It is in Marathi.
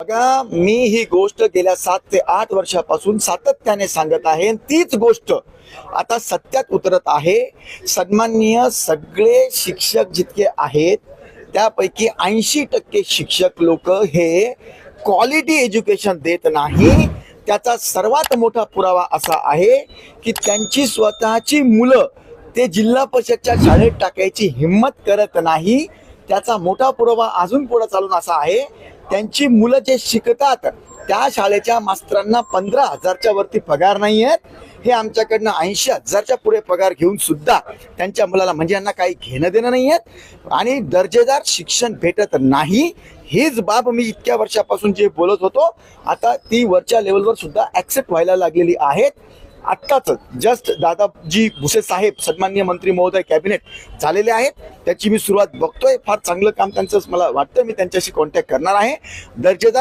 बघा मी ही गोष्ट गेल्या सात ते आठ वर्षापासून सातत्याने सांगत आहे आणि तीच गोष्ट आता सत्यात उतरत आहे. सन्माननीय सगळे शिक्षक जितके आहेत त्यापैकी ऐंशी टक्के शिक्षक लोक हे क्वालिटी एज्युकेशन देत नाही. त्याचा सर्वात मोठा पुरावा असा आहे की त्यांची स्वतःची मुलं ते जिल्हा परिषदच्या शाळेत टाकायची हिंमत करत नाही. त्याचा मोठा पुरावा अजून पुढे चालून असा आहे त्यांची मुलं जे शिकतात त्या शाळेच्या मास्तरांना पंधरा हजारच्या वरती पगार नाही आहेत. हे आमच्याकडनं ऐंशी हजारच्या पुढे पगार घेऊन सुद्धा त्यांच्या मुलाला म्हणजे यांना काही घेणं देणं नाही आहेत. आणि दर्जेदार शिक्षण भेटत नाही हीच बाब मी इतक्या वर्षापासून जे बोलत होतो आता ती वरच्या लेवलवर सुद्धा ऍक्सेप्ट व्हायला लागलेली आहेत. आत्ताच जस्ट दादाजी भुसे साहेब सन्मान्य मंत्री महोदय कॅबिनेट झालेले आहेत. त्याची मी सुरुवात बघतोय. फार चांगलं काम त्यांचं मला वाटतं. मी त्यांच्याशी कॉन्टॅक्ट करणार आहे. दर्जेदार